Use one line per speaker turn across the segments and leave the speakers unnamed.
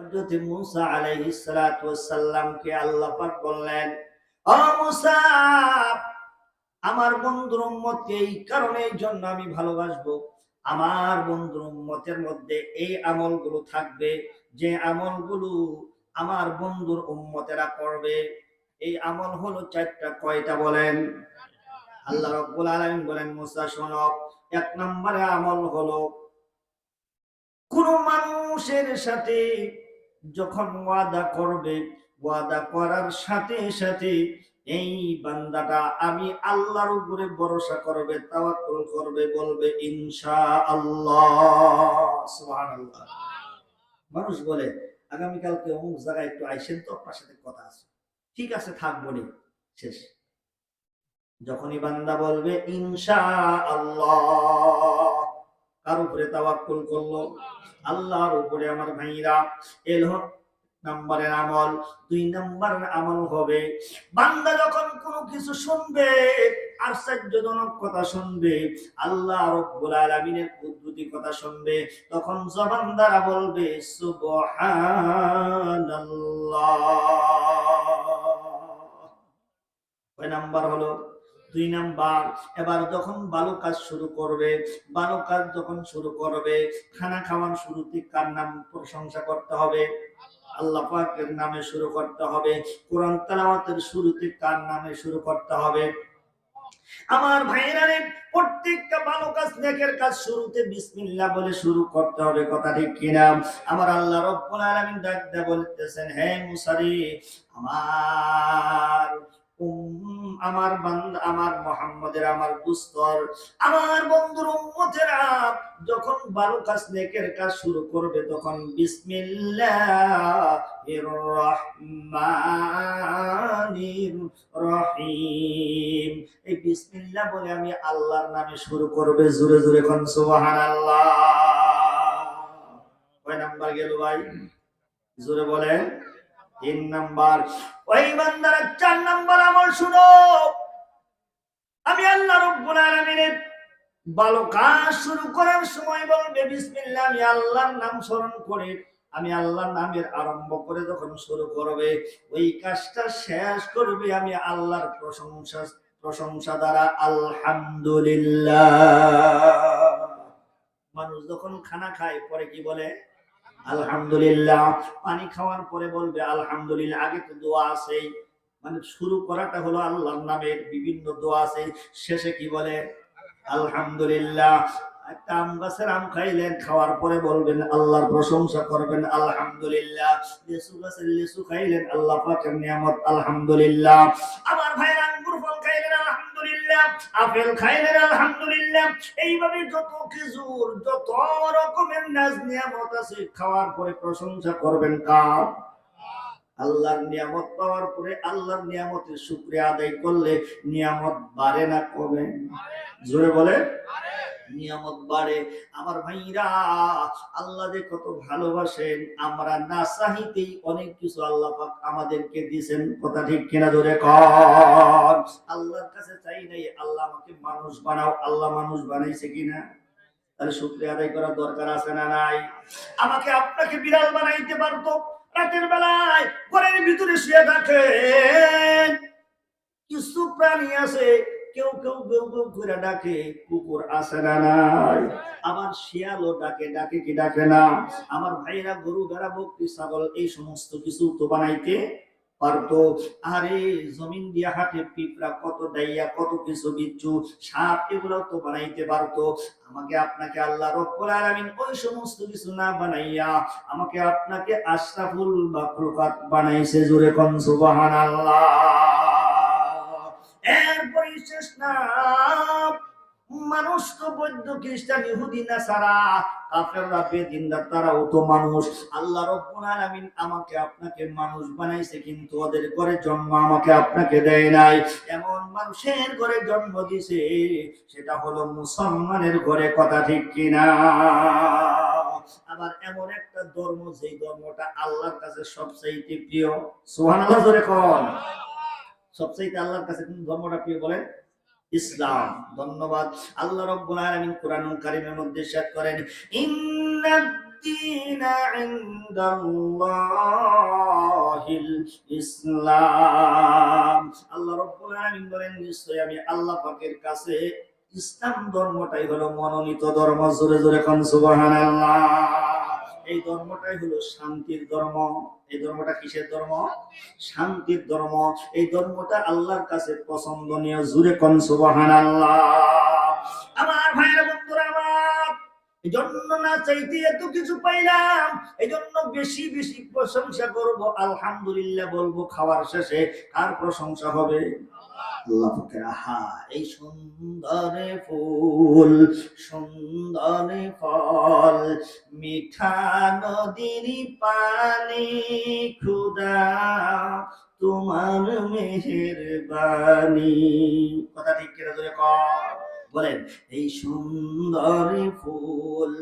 হযরত মুসা আলাইহিস সালাতু ওয়াসসালামকে আল্লাহ পাক বললেন, ও মুসা, আমার বন্ধুর উম্মতকে এই কারণের জন্য আমি ভালোবাসবো। আমার বন্ধুর উম্মতের মধ্যে এই আমলগুলো থাকবে, যে আমলগুলো আমার বন্ধুর উম্মতেরা করবে। এই আমল হলো চারটা, কয়টা বলেন? আল্লাহ রব্বুল আলামিন বলেন, মুসা, শোনো, এক নম্বরে আমল হলো, কোন মানুষের সাথে যখন ওয়াদা করবে, ওয়াদা করার সাথে সাথে এই বান্দাটা আমি আল্লাহর উপরে ভরসা করবে, তাওয়াক্কুল করবে, বলবে ইনশা আল্লাহ মানুষ বলে, আগামীকালকে অমুক জায়গায় একটু আইসেন তো আপনার সাথে কথা আছে। ঠিক আছে, থাক, বলি, শেষ। যখনই বান্দা বলবে ইনশা আল্লাহ কার উপরে তাওয়াক্কুল করল? আল্লাহর উপরে, আমার ভাইরা এল নাম্বারের আমল, দুই নাম্বারের আমল হবে, বান্দা যখন কোনো কিছু শুনবে, আশ্চর্যজনক কথা শুনবে, আল্লাহ রব্বুল আলামিনের কুদরতি কথা শুনবে, তখন জবান দ্বারা বলবে, সুবহানাল্লাহ। কয় নাম্বার হলো? দুই নাম্বার, এবার যখন ভালো কাজ শুরু করবে ভালো কাজ যখন শুরু করবে, খানা খাওয়ার শুরুতে কার নাম প্রশংসা করতে হবে? আল্লাহ পাকের নামে শুরু করতে হবে। কোরআন তেলাওয়াতের শুরুতে কার নামে শুরু করতে হবে? আমার ভাইয়েরা প্রত্যেকটা ভালো কাজ নেকের কাজ শুরুতে বিসমিল্লাহ বলে শুরু করতে হবে, কথা ঠিক কিনা? আমার আল্লাহ রব্বুল আলামিন ডাক বলতেছেন, হে মুসা রে আমার আমার বান্দা, আমার মোহাম্মদের আমার দুস্তর আমার বন্ধুর উম্মতেরা যখন ভালো কাজ নেকের কাজ শুরু করবে তখন বিসমিল্লাহির রহমানির রহিম এই বিসমিল্লাহ বলে আমি আল্লাহর নামে শুরু করবে, জোরে জোরে কোন, সুবহানাল্লাহ। কয় নাম্বার গেল ভাই? জোরে বলেন। তিন নাম্বার। ওই বান্দারা, চার নাম্বার আমল শুনো। আমি আল্লাহ রব্বুল আলামিনের ভালো কাজ শুরু করার সময় বলবে, বিসমিল্লাহ, আমি আল্লাহর নাম স্মরণ করে, আমি আল্লাহর নামের আরম্ভ করে যখন শুরু করবে, ওই কাজটা শেষ করবে, আমি আল্লাহর প্রশংসা প্রশংসা দ্বারা আলহামদুলিল্লাহ। মানুষ যখন খানা খায়, পরে কি বলে? আলহামদুলিল্লাহ। পানি খাওয়ার পরে বলবে, আলহামদুলিল্লাহ, আগে তো দোয়া আছেই মানে শুরু করাটা হলো আল্লাহর নামের বিভিন্ন দোয়া আছে। শেষে কি বলে? আলহামদুলিল্লাহ। একটা আম গাছের আম খাইলেন, খাওয়ার পরে বলবেন, আল্লাহর প্রশংসা করবেন, আলহামদুলিল্লাহ। লিচু গাছের লিচু খাইলেন, আল্লাহ পাকের নিয়ামত, আলহামদুলিল্লাহ। আমার ভাই আপেল খাইলেন, আলহামদুলিল্লাহ। এইভাবে যত খেজুর, যত রকমের নাজ নিয়ামত আছে, খাওয়ার পরে প্রশংসা করবেন কার? আল্লাহর নিয়ামত পাওয়ার পরে আল্লাহর নিয়ামতের শুক্রিয়া আদায় করলে নিয়ামত বাড়ে না কমে? জোরে বলে নিয়ামত বাড়ে। আমার ভাইরা, আল্লাহ যে কত ভালোবাসেন, আমরা না চাহিতেই অনেক কিছু আল্লাহ আমাদেরকে দিয়েছেন। কথা ঠিক কিনা ধরে কর আল্লাহর কাছে চাই নাই, আল্লাহ আমাকে মানুষ বানাও। আল্লাহ মানুষ বানাইছে কিনা? তাহলে শুক্রিয়া আদায় করার দরকার আছে না নাই? আমাকে আপনাকে বিড়াল বানাইতে পারতো। রাতের বেলায় ঘরের ভিতরে শুয়ে থাকেন। কিছু প্রাণী আছে কেউ কেউ কেউ কেউ করে ডাকে, কুকুর আসে না নাই? আবার শিয়ালও ডাকে ডাকে কি ডাকে না? আমার ভাইরা গরু বেড়া, বকরি, ছাগল, এই সমস্ত কিছু তো বানাইতে পারতো। আরে, জমিন দিয়া হাটে পিঁপড়া, কত কত কিছু বিচ্ছু, সাপ এগুলো তো বানাইতে পারতো। আমাকে আপনাকে আল্লাহ রব্বুল আলামিন ওই সমস্ত কিছু না বানাইয়া আমাকে আপনাকে আশরাফুল মাখলুকাত বানাইছে জোরে সুবহানাল্লাহ। শেষ না। মানুষ তো বৈদ্য খ্রিস্টান, ইহুদি না সারা বেদিনদার তারাও তো মানুষ। আল্লাহ রব্বুল আলামিন আমাকে আপনাকে মানুষ বানাইছে, কিন্তু ওদের ঘরে জন্ম আমাকে আপনাকে দেয় নাই। এমন মানুষের ঘরে জন্ম দিছে, সেটা হলো মুসলমানের ঘরে, কথা ঠিক কিনা? আবার এমন একটা ধর্ম, যেই ধর্মটা আল্লাহর কাছে সবচাইতে প্রিয়, সুবহানাল্লাহ, জোরে কোন। সবচেয়ে আল্লাহর কাছে কোন ধর্মটা প্রিয় বলেন? ইসলাম। ধন্যবাদ। আল্লাহ রব্বুল আলামিন কোরআনুল কারীমের মধ্যে শেয়ার করেন ইন্নাদ্দীনা ইসলাম। আল্লাহ রব্বুল বলেন নিশ্চয় আমি আল্লাহ কাছে ইসলাম ধর্মটাই হলো মনোনীত ধর্ম। জোরে জোরে কোন, সুবহানাল্লাহ। এই ধর্মটাই হলো শান্তির ধর্ম। এই ধর্মটা কিসের ধর্ম? শান্তির ধর্ম। এই ধর্মটা আল্লাহর কাছে পছন্দনীয়। জুরে কোন সুবহানাল্লাহ। আমার ভাইরা বন্ধুরা, আমার। এই জন্য না চাইতে এত কিছু পাইলাম। এই জন্য বেশি বেশি প্রশংসা করব। আলহামদুলিল্লাহ বলব, খাওয়ার শেষে কার প্রশংসা হবে? আল্লাহ সুন্দর ফুল, সুন্দর ফল, মিঠা নদীর পানি খুদা তোমার মেহেরবানি কথা ঠিক কিনা ধরে বলেন, এই সুন্দর ফুল,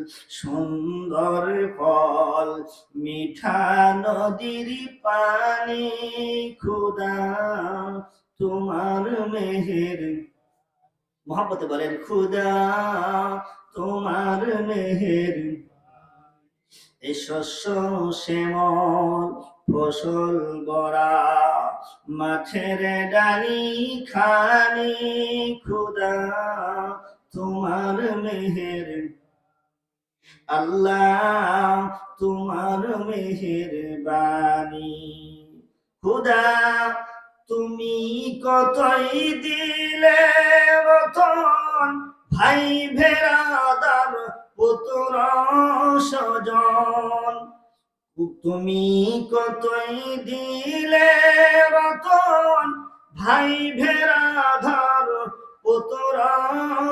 সুন্দর ফল, মিঠা নদীর পানি খুদা তোমার মেহের মোহাম্মতে বলেন খুদা, তোমার মেহের। এই শস্য শ্যামল, ফসল বড়া মাঠের ডালি খানি খুদা, তোমার মেহের। আল্লাহ তোমার মেহের বাণী। খুদা তুমি কতই দিলে রতন? ভাই ভেড়াদার পুত্র সজন তুমি কতই দিলে রতন? ভাই ভেড়াধার পুত্র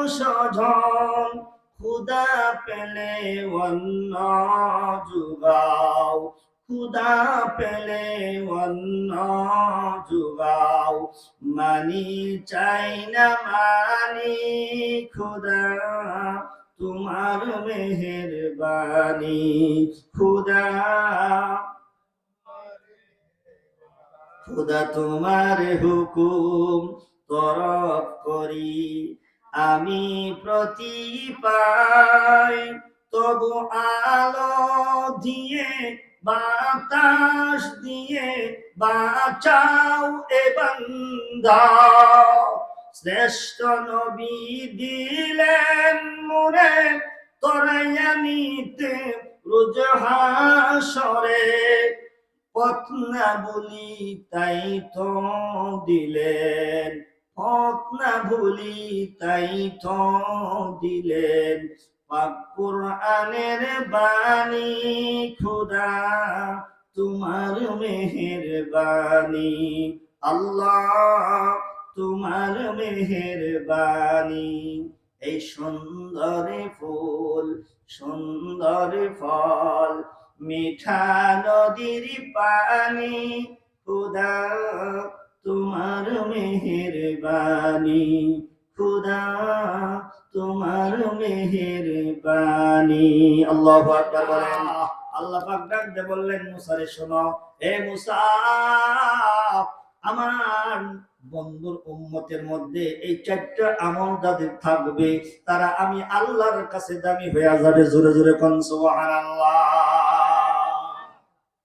সজন খুদা পেলে অন্য যুগাও। খুদা পেলে অন্য যুগাও মানি চাই না মানি খুদা তোমার মেহেরবানি খুদা খুদা তোমার হুকুম তরফ করি আমি প্রতি পাই তবু আলো দিয়ে বাতাস দিয়ে বাঁচাও এ বান্দা। শ্রেষ্ঠ নবী দিলেন মুরে তরাইয়া নিতে রোজ হাসরে পথ না বলি তাই তো দিলেন, পথ না ভুলি তাই তো দিলেন। কোরআনের বাণী, খুদা তোমার মেহেরবানি আল্লাহ তোমার মেহেরবানি এই সুন্দর ফুল, সুন্দর ফল, মিঠা নদীর পানি, খুদা তোমার মেহেরবানি খুদা তোমার মেহেরবানি। আল্লাহ আকবার বলেন। আল্লাহ পাক ডাক বললেন, মুসারে, শোনো। হে মুসা, আমার বন্ধুর উম্মতের মধ্যে এই চারটা আমল যাদের থাকবে, তারা আমি আল্লাহর কাছে দামি হয়ে যাবে জোরে জোরে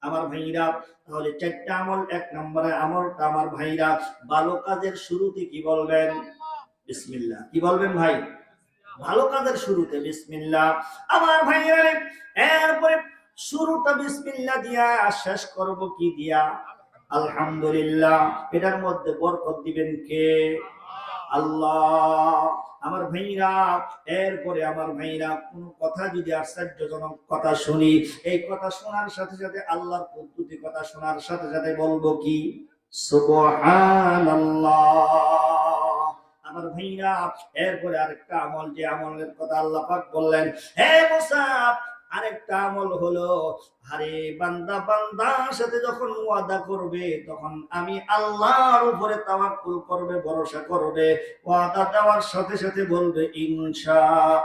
আমার ভাইরা, তাহলে চারটা আমল, এক নম্বরে আমলটা আমার ভাইরা, ভালো কাজের শুরুতে কি বলবেন? বিসমিল্লাহ। কি বলবেন ভাই? ভালো কাজের শুরুতে বিসমিল্লাহ। আমার ভাইরা রে, এরপরে শুরুটা বিসমিল্লাহ দিয়া শেষ করব কি দিয়া? আলহামদুলিল্লাহ। এটার মধ্যে বরকত দিবেন কে? আল্লাহ। আমার ভাইরা এরপরে আমার ভাইরা কোন কথা যদি আশ্চর্যজনক কথা শুনি এই কথা শোনার সাথে সাথে আল্লাহর পদ্ধতি কথা শোনার সাথে সাথে বলব কি? সুবহানাল্লাহ। আমার ভাইরা, এরপরে আরেকটা আমল, যে আমলের কথা আল্লাহ পাক বললেন, হে মুসা, আরেকটা আমল হলো, আরে বান্দা বান্দার সাথে যখন ওয়াদা করবে, তখন আমি আল্লাহর উপরে তাওয়াক্কুল করবে, ভরসা করবে, ওয়াদা দেওয়ার সাথে সাথে বলবে ইনশা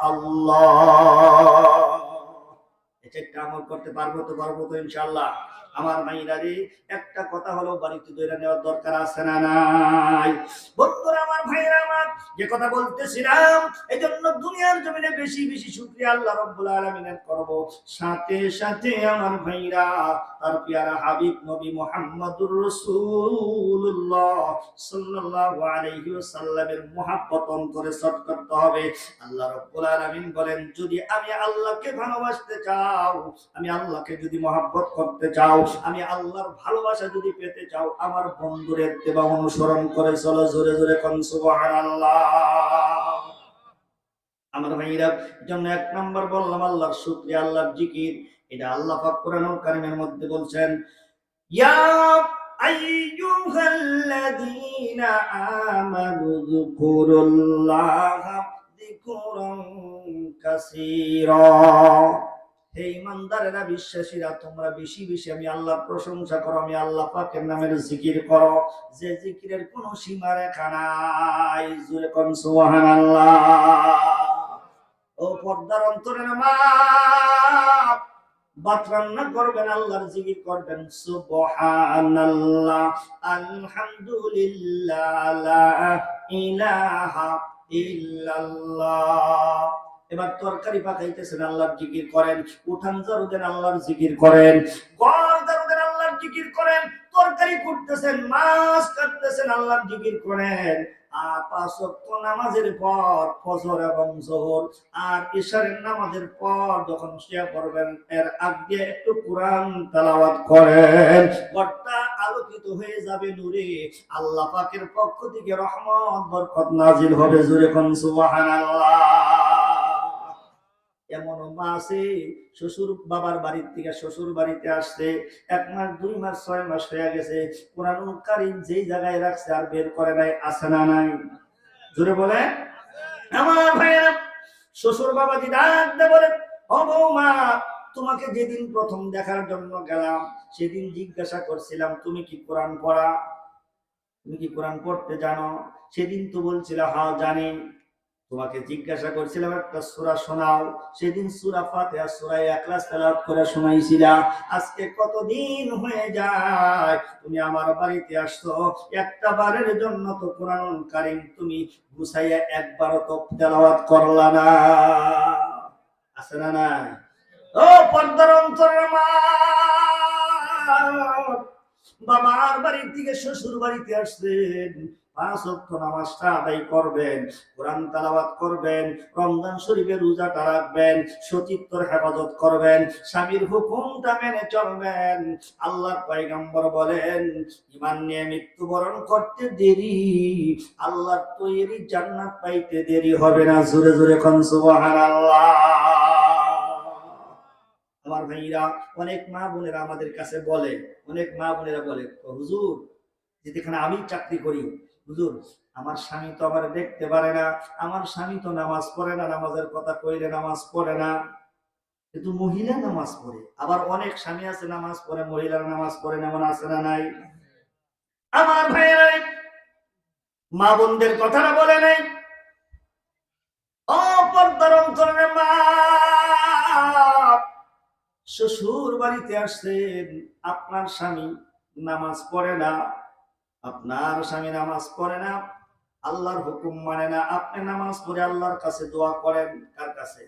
আল্লাহ এই চারটা আমল করতে পারব তো পারব তো ইনশাল্লাহ আমার মাইরা রে, একটা কথা হলো, বাড়িতে দইরা নেওয়ার দরকার আছে না নাই? বন্ধুরা, আমার ভাইরা আমার যে কথা বলতেছিলাম এই জন্য দুনিয়ার জমিনে বেশি বেশি শুকরিয়া আল্লাহ রব্বুল আলামিনের করব। সাথে সাথে আমার ভাইরা, তার পিয়ারা হাবিব নবী মুহাম্মদুর রসুল্লাহ সাল্লাল্লাহু আলাইহি ওয়াসাল্লামের মুহাব্বত অন্তরে সট করতে হবে। আল্লাহ রব্বুল আলামিন বলেন, যদি আমি আল্লাহকে ভালোবাসতে চাও, আমি আল্লাহকে যদি মহাব্বত করতে চাও আমি আল্লাহর ভালোবাসা যদি পেতে চাও, আমার বন্ধুরের দেবা অনুসরণ করে চলো, জোরে জোরে সুবহানাল্লাহ। আমার ভাইরা জন্য এক নম্বর বললাম, আল্লাহর শুকরিয়া, আল্লাহর জিকির। এটা আল্লাহ পাক কোরআনুল কারীমের মধ্যে বলছেন, ইয়া আইয়ুহাল্লাযীনা আমানু যকুরুল্লাহা যিকরান কাসীরা। হে ইমানদারেরা, বিশ্বাসীরা, তোমরা বেশি বেশি আমি আল্লাহ প্রশংসা করো, আমি আল্লাহ পাকের নামের জিকির করো। যে জিকিরের কোনো সীমা রেখা নাই, জুরে কোন সুবহানাল্লাহ। ও পর্দার অন্তরে মা ভাত রান্না করবেন, আল্লাহর জিকির করবেন, সুবহানাল্লাহ। আলহামদুলিল্লাহ, লা ইলাহা ইল্লাল্লাহ। এবার তরকারি পাকাইতেছেন, আল্লাহর জিকির করেন। উঠান জারুদেন আল্লাহর জিকির করেন। গড় আল্লাহর জিকির করেন। তরকারি করতেছেন মাছ কাটতেছেন, আল্লাহর জিকির করেন। আর পাঁচ নামাজের পর ফজর এবং জোহর। আর নামাজের পর যখন শুয়ে পড়বেন, এর আগে একটু কোরআন করেন। ঘরটা আলোকিত হয়ে যাবে নূরে। আল্লাহ পাকের পক্ষ থেকে রহমত, বরকত নাজিল হবে জোরে কোন সুবহানাল্লাহ। এমন মা আছে, শ্বশুর বাবার বাড়ির থেকে শ্বশুর বাড়িতে আসছে, এক মাস, দুই মাস, ছয় মাস হয়ে গেছে কোরআন কারিম যেই জায়গায় রাখছে আর বের করে নাই, আছে না নাই? জোরে বলে? আমার ভাইয়েরা, শ্বশুর বাবা ডাক দে বলে বৌমা, তোমাকে যেদিন প্রথম দেখার জন্য গেলাম, সেদিন জিজ্ঞাসা করছিলাম, তুমি কি কোরআন পড়া? তুমি কি কোরআন পড়তে জানো? সেদিন তো বলছিল হ্যাঁ জানি। তোমাকে জিজ্ঞাসা করছিলাম, একটা সূরা শোনাও। সেদিন সূরা ফাতিহা, সূরা ইখলাস তেলাওয়াত করে শোনাইছিলাম আজকে কতদিন হয়ে যায়? তুমি আমার বাড়িতে আসছো, একটা বারের জন্য তো কোরআনুল কারীম তুমি গুছাইয়া একবারও তো তেলাওয়াত করলা না। আছে না নাই? ও পর্দার অন্তরের মা! বাবার বাড়ির থেকে শ্বশুর বাড়িতে আসছেন পাঁচ ওয়াক্ত নামাজটা আদায় করবেন, কোরআন তালাবাত করবেন, রমজান শরীফের রোজাটা রাখবেন, সতীত্বর হেফাজত করবেন, স্বামীর হুকুমটা মেনে চলবেন। বলেন ইমান নিয়ে মৃত্যুবরণ করতে দেরি, আল্লাহর তৈরি জান্নাত পাইতে দেরি হবে না। জোরে জোরে কোন সুবহানাল্লাহ। আমার ভাইরা, অনেক মা বোনেরা আমাদের কাছে বলে, অনেক মা বোনেরা বলে হুজুর, যেখানে আমি চাকরি করি, হুজুর, আমার স্বামী তো আমার দেখতে পারে না, আমার স্বামী তো নামাজ পড়ে না, নামাজের কথা কইলে নামাজ পড়ে না। কিন্তু মহিলা নামাজ পড়ে, আবার অনেক স্বামী আছে নামাজ পড়ে, মহিলারা নামাজ পড়ে না, এমন আছে না নাই? আমার ভাইয়েরা, মা বোনদের কথাটা বলে নাই? অপর্দার অন্তরের মা শ্বশুর বাড়িতে আসছেন, আপনার স্বামী নামাজ পড়ে না, আপনার স্বামী নামাজ পড়ে না, আল্লাহর হুকুম মানে না, আপনি নামাজ পড়ে আল্লাহর কাছে দোয়া করেন কার কাছে?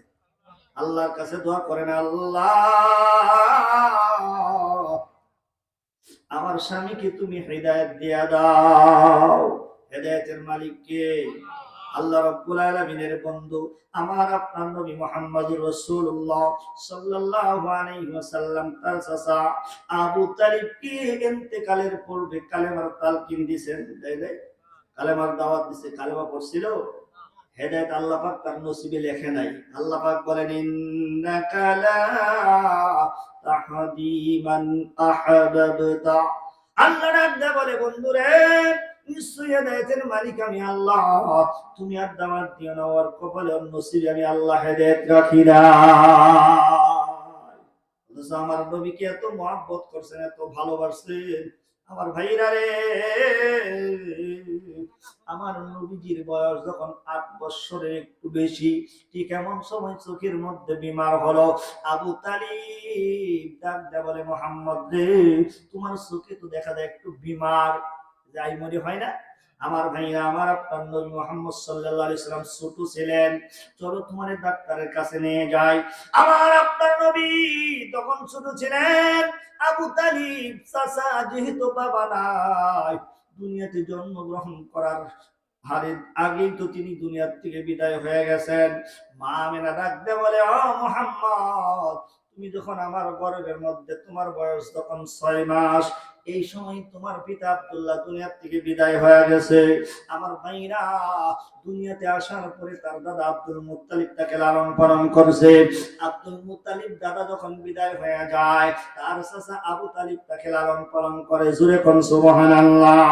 আল্লাহর কাছে দোয়া করেন আল্লাহ। আমার স্বামীকে তুমি হৃদায়ত দিয়া দাও। হেদায়তের মালিক কে আল্লাহ রাব্বুল আলামিনের বন্ধু, আমার আপনার নবী মুহাম্মদুর রাসূলুল্লাহ সাল্লাল্লাহু তার চাচা আবু তালিবকে ইন্তেকালের পূর্বে কালেমার তালকিন দিয়েছেন তাই কালেমার দাওয়াত দিছে, কালেমা পড়ছিল? হেদায়েত আল্লাহ তার নসিবে লেখে নাই। আল্লাহ বলেন মান আল্লাহ বলে, বন্ধুরে নিশ্চয়ই হেদায়েতের মালিক আমি আল্লাহ। তুমি আর দাওয়াত দিও না, ওর কপালে নসিবে আমি আল্লাহ হেদায়েত রাখি না। আমার নবীকে এত মহাব্বত করছেন, এত ভালোবাসছেন? আমার ভাইরা রে, আমার নবীজির বয়স যখন আট বছরের একটু বেশি, ঠিক এমন সময় চোখের মধ্যে বিমার হলো, আবু তালিব, ডাক বলে, মোহাম্মদ রে, তোমার চোখে তো দেখা যায় একটু বিমার যাই মনে হয় না, আমার ভাইরা, আমার আপনার নবী মোহাম্মদ সাল্লাল্লাহু আলাইহি সাল্লাম ছোট ছিলেন, চলো তোমার ডাক্তারের কাছে নিয়ে যাই। আমার আপনার নবী তখন ছোট ছিলেন, আবু তালিব চাচা যেহেতু বাবা নাই, দুনিয়াতে জন্মগ্রহণ করার হারে আগেই তো তিনি দুনিয়ার থেকে বিদায় হয়ে গেছেন। মা মেনা ডাকতে বলে, ও মোহাম্মদ তুমি যখন আমার গর্ভের মধ্যে তোমার বয়স তখন ছয় মাস, এই সময় তোমার পিতা আব্দুল্লাহ দুনিয়ার থেকে বিদায় হয়ে গেছে। আমার ভাইরা দুনিয়াতে আসার পরে তার দাদা আব্দুল মুত্তালিব তাকে লালন পালন করছে। আব্দুল মুত্তালিব দাদা যখন বিদায় হয়ে যায়, তার চাচা আবু তালিব তাকে লালন পালন করে। জুরে কোন সুবহানাল্লাহ।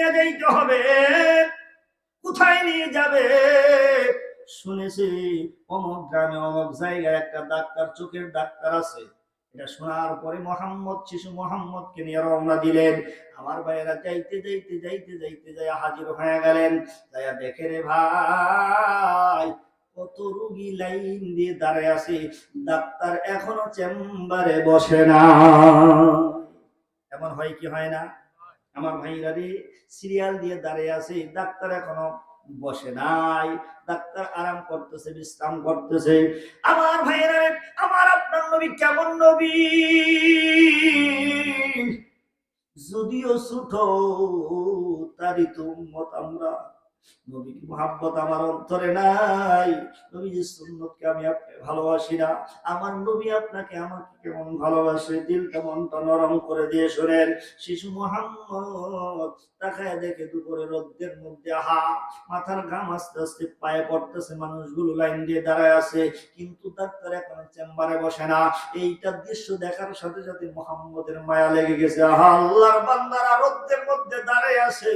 নিয়ে যাইতে হবে। কোথায় নিয়ে যাবে? শুনেছি অমুক গ্রামে অমুক জায়গায় একটা ডাক্তার, চোখের ডাক্তার আছে। এটা শোনার পরে মোহাম্মদ, শিশু মোহাম্মদকে নিয়ে রওনা দিলেন। আমার ভাইয়েরা যাইতে যাইতে যাইতে যাইতে যাই হাজির হয়ে গেলেন। যাইয়া দেখে রে ভাই, কত রুগী লাইন দিয়ে দাঁড়ায় আছে। ডাক্তার এখনও চেম্বারে বসে না। এমন হয় কি হয় না? আমার ভাইরা রে সিরিয়াল দিয়ে দাঁড়িয়ে আছে, ডাক্তার এখনও বসে নাই, ডাক্তার আরাম করতেছে, বিশ্রাম করতেছে। আমার ভাইয়েরা আমার আপনার নবী কেমন নবী? যদিও ছোট, তারই তো উম্মত আমরা। নবী কি মোহাব্বত আমার অন্তরে নাই। নবীজির সুন্নতকে আমি আপনি ভালোবাসি না। আমার নবী আপনাকে আমাকে কেমন ভালোবাসে, দিলটা মনটা নরম করে দিয়ে শোনেন। শিশু মোহাম্মদ তাকায় দেখে দুপুরে রোদ্রের মধ্যে হা মাথার ঘাম আস্তে আস্তে পায়ে পড়তেছে, মানুষগুলো লাইন দিয়ে দাঁড়ায় আছে, কিন্তু ডাক্তার এখন চেম্বারে বসে না। এইটা দৃশ্য দেখার সাথে সাথে মোহাম্মদের মায়া লেগে গেছে। আহা, আল্লাহর বান্দারা রোদ্রের মধ্যে দাঁড়ায় আছে,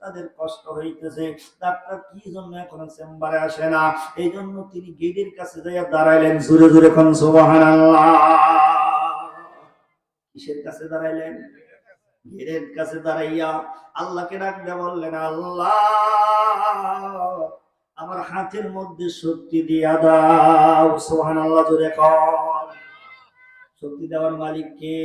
তাদের কষ্ট হইতেছে। ডাক্তার কি জন্য এখন চেম্বারে আসে না? এই জন্য তিনি গেটের কাছে যাইয়া দাঁড়াইলেন, জোরে জোরে কোন, সুবহানাল্লাহ। কিসের কাছে দাঁড়াইলেন? গেটের কাছে দাঁড়াইয়া আল্লাহকে ডাকতে বললেন, আল্লাহ, আমার হাতের মধ্যে শক্তি দিয়া দাও। সুবহানাল্লাহ, জোরে কর শক্তি দেওয়ার মালিক কে?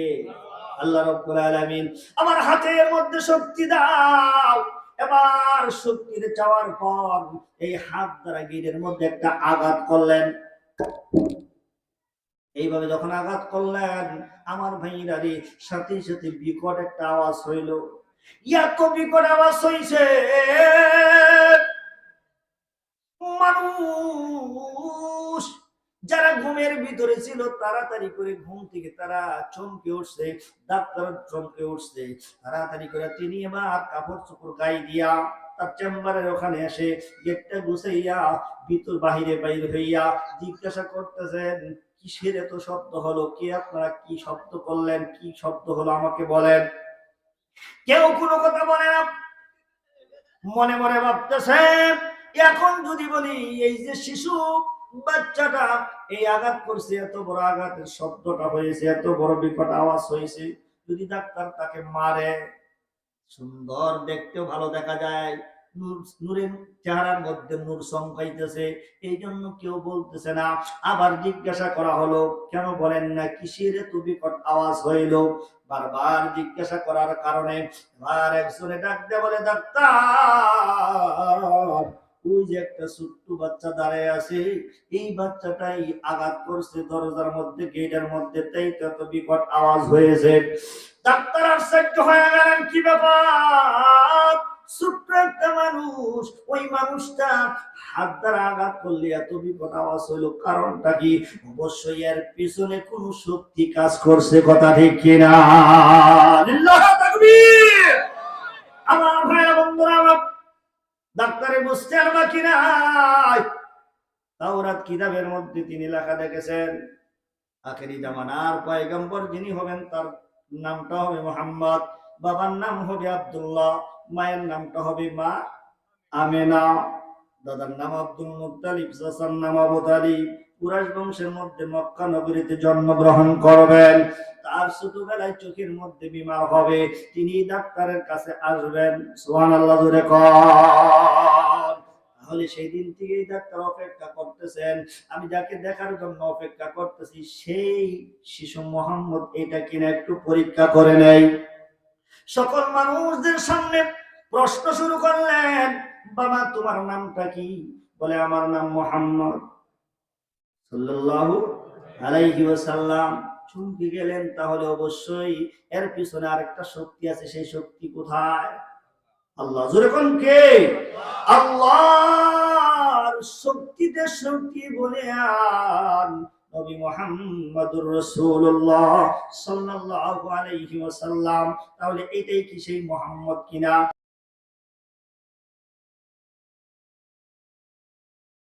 আল্লাহ রব্বুল আলামিন। আমার হাতের মধ্যে শক্তি দাও। এবার শক্তির চাওয়ার পর এই হাত দ্বারা গিরের মধ্যে একটা আঘাত করলেন। এইভাবে যখন আঘাত করলেন, আমার ভাইরা রে, সাথে সাথে বিকট একটা আওয়াজ হইল। এত বিকট আওয়াজ হইছে। মানুষ যারা ঘুমের ভিতরে ছিল, তাড়াতাড়ি করে ঘুম থেকে তারা চমকে উঠছে, ডাক্তার চমকে উঠছে। তাড়াতাড়ি করে তিনি এবার কাপড় চোপড় গায়ে দিয়া তার চেম্বারের ওখানে এসে গেটটা গুছাইয়া ভিতর বাহিরে বাইরে হইয়া জিজ্ঞাসা করতেছেন কিসের এত শব্দ হলো? কে আপনারা কি শব্দ করলেন? কি শব্দ হলো? আমাকে বলেন। কেউ কোনো কথা বলে না। মনে মনে ভাবতেছে, এখন যদি বলি এই যে শিশু বাচ্চাটা, এই আঘাত করছে, এত বড় আঘাতের শব্দটা হয়েছে, এত বড় বিকট আওয়াজ হয়েছে, যদি ডাক্তার তাকে মারে, সুন্দর, দেখতেও ভালো দেখা যায়। নূরের চেহারার মধ্যে নূর চমকাইতেছে এই জন্য কেউ বলতেছে না, আবার জিজ্ঞাসা করা হলো, কেন বলেন না, কিসের এত বিকট আওয়াজ হইল? বারবার জিজ্ঞাসা করার কারণে এবার একজনে ডাক দিয়ে বলে, ডাক্তার, ওই যে একটা ছোট্ট বাচ্চা দাঁড়ায় আছে, এই বাচ্চাটাই আঘাত করছে দরজার মধ্যে, গেটের মধ্যে, তাই তো এত বিকট আওয়াজ হয়েছে। ডাক্তার, আশ্চর্য হয়ে গেলেন, কি ব্যাপার? মানুষটা হাত দ্বারা আঘাত করলে এত কারণটা কি? অবশ্যই পিছনে কোন কাজ করছে, কথা কিনা? আমার ডাক্তারে বুঝতে আর বাকি নাই। কিতাবের মধ্যে তিনি লেখা দেখেছেন, আখেরি জামানার পয়গম্বর যিনি হবেন, তার নামটা হবে মোহাম্মদ বাবার নাম হবে আব্দুল্লাহ, মায়ের নামটা হবে মা আমেনা, দাদার নাম আব্দুল মুত্তালিব, চাচার নাম আবু তালিব। কুরাইশ বংশের মধ্যে মক্কা নগরীতে জন্মগ্রহণ করবেন, তার ছোটবেলায় চোখের মধ্যে বিমার হবে, তিনি ডাক্তারের কাছে আসবেন। সোহান আল্লাহ কর। তাহলে সেই দিন থেকেই ডাক্তার অপেক্ষা করতেছেন। আমি যাকে দেখার জন্য অপেক্ষা করতেছি, সেই শিশু মোহাম্মদ এটা কিনা একটু পরীক্ষা করে নেই সকল মানুষদের সামনে প্রশ্ন শুরু করলেন, বাবা, তোমার নামটা কি? বলে, আমার নাম মোহাম্মদ সাল্লাল্লাহু চমকে গেলেন, তাহলে অবশ্যই এর পিছনে আরেকটা শক্তি আছে, সেই শক্তি কোথায়? আল্লাহ কে? আল্লাহর শক্তিতে শক্তি বলে আন নবী মোহাম্মদুর রসুল্লাহ সাল্লাহ আলাইহি ওয়াসাল্লাম। তাহলে এটাই কি সেই মোহাম্মদ কিনা?